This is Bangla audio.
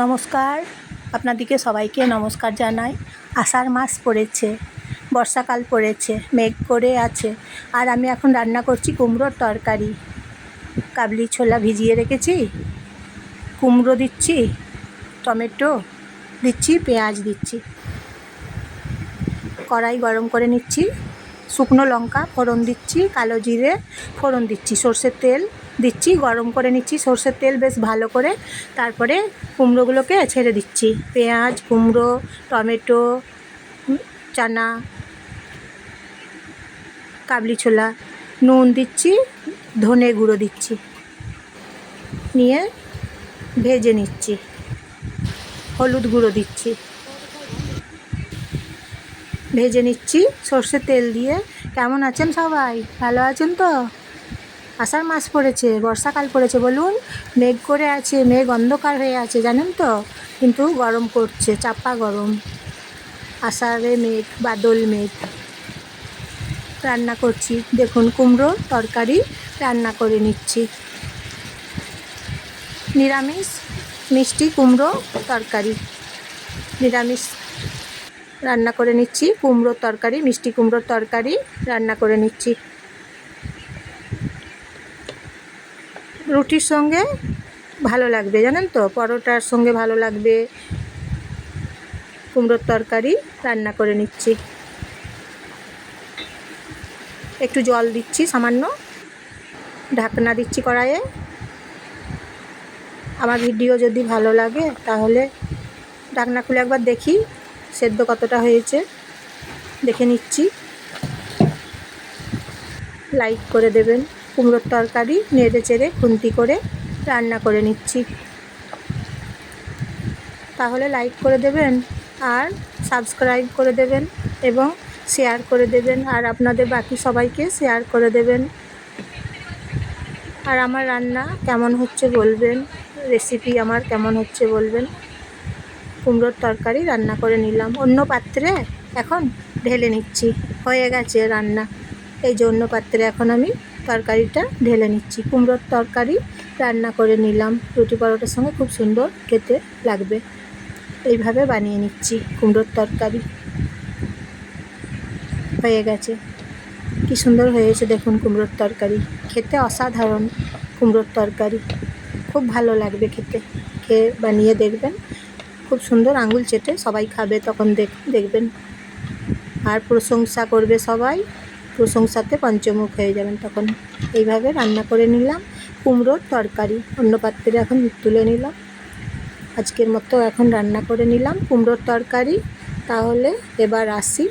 নমস্কার। আপনাদেরকে সবাইকে নমস্কার জানাই। আষাঢ় মাস পড়েছে, বর্ষাকাল পড়েছে, মেঘ করে আছে। আর আমি এখন রান্না করছি কুমড়োর তরকারি। কাবলি ছোলা ভিজিয়ে রেখেছি, কুমড়ো দিচ্ছি, টমেটো দিচ্ছি, পেঁয়াজ দিচ্ছি। কড়াই গরম করে নিচ্ছি। শুকনো লঙ্কা, ফোড়ন দিচ্ছি, কালো জিরে, ফোড়ন দিচ্ছি, সর্ষের তেল দিচ্ছি, গরম করে নিচ্ছি, সর্ষের তেল বেশ ভালো করে। তারপরে কুমড়োগুলোকে ছেড়ে দিচ্ছি। পেঁয়াজ, কুমড়ো, টমেটো, চানা, কাবলি ছোলা, নুন দিচ্ছি, ধনে গুঁড়ো দিচ্ছি, নিয়ে ভেজে নিচ্ছি। হলুদ গুঁড়ো দিচ্ছি। ভেজে নিচ্ছি। সর্ষের তেল দিয়ে। কেমন আছেন সবাই? ভালো আছেন তো? আষাঢ় মাস পড়েছে, বর্ষাকাল পড়েছে বলুন। মেঘ করে আছে, মেঘ অন্ধকার হয়ে আছে, জানেন তো? কিন্তু গরম করছে চাপা গরম। আষাঢ়ে মেঘ, বাদল মেঘ। রান্না করছি। দেখুন, কুমড়ো তরকারি রান্না করে নিচ্ছি। নিরামিষ মিষ্টি কুমড়ো তরকারি। নিরামিষ রান্না করে নিচ্ছি। কুমড়োর তরকারি, মিষ্টি কুমড়োর তরকারি রান্না করে নিচ্ছি। রুটির সঙ্গে ভালো লাগবে, জানেন তো? পরোটার সঙ্গে ভালো লাগবে। কুমড়োর তরকারি রান্না করে নিচ্ছি। একটু জল দিচ্ছি সামান্য। ঢাকনা দিচ্ছি কড়াইয়ে। আমার ভিডিও যদি ভালো লাগে তাহলে ঢাকনা খুলে একবার দেখি। সেদ্ধ কতটা হয়েছে দেখে নিচ্ছি। লাইক করে দেবেন। কুমড়োর তরকারি নেড়ে চেড়ে খুন্তি করে রান্না করে নিচ্ছি। তাহলে লাইক করে দেবেন আর সাবস্ক্রাইব করে দেবেন এবং শেয়ার করে দেবেন আর আপনাদের বাকি সবাইকে শেয়ার করে দেবেন। আর আমার রান্না কেমন হচ্ছে বলবেন রেসিপি আমার কেমন হচ্ছে বলবেন। কুমড়োর তরকারি রান্না করে নিলাম। অন্য পাত্রে এখন ঢেলে নিচ্ছি। হয়ে গেছে রান্না। এই যে অন্য পাত্রে এখন আমি তরকারিটা ঢেলে নিচ্ছি। কুমড়োর তরকারি রান্না করে নিলাম। রুটি পরোটার সঙ্গে খুব সুন্দর খেতে লাগবে। এইভাবে বানিয়ে নিচ্ছি কুমড়োর তরকারি। হয়ে গেছে। কি সুন্দর হয়েছে দেখুন কুমড়োর তরকারি। খেতে অসাধারণ কুমড়োর তরকারি। খুব ভালো লাগবে খেতে। খেয়ে বানিয়ে দেখবেন। খুব সুন্দর আঙুল চেটে সবাই খাবে তখন দেখ, দেখবেন। আর প্রশংসা করবে সবাই, প্রশংসাতে পঞ্চমুখ হয়ে যাবেন তখন। এইভাবে রান্না করে নিলাম, কুমড়োর তরকারি। অন্য পাত্রে এখন তুলে নিলাম। আজকের মতো এখন রান্না করে নিলাম কুমড়োর তরকারি। তাহলে এবার আসি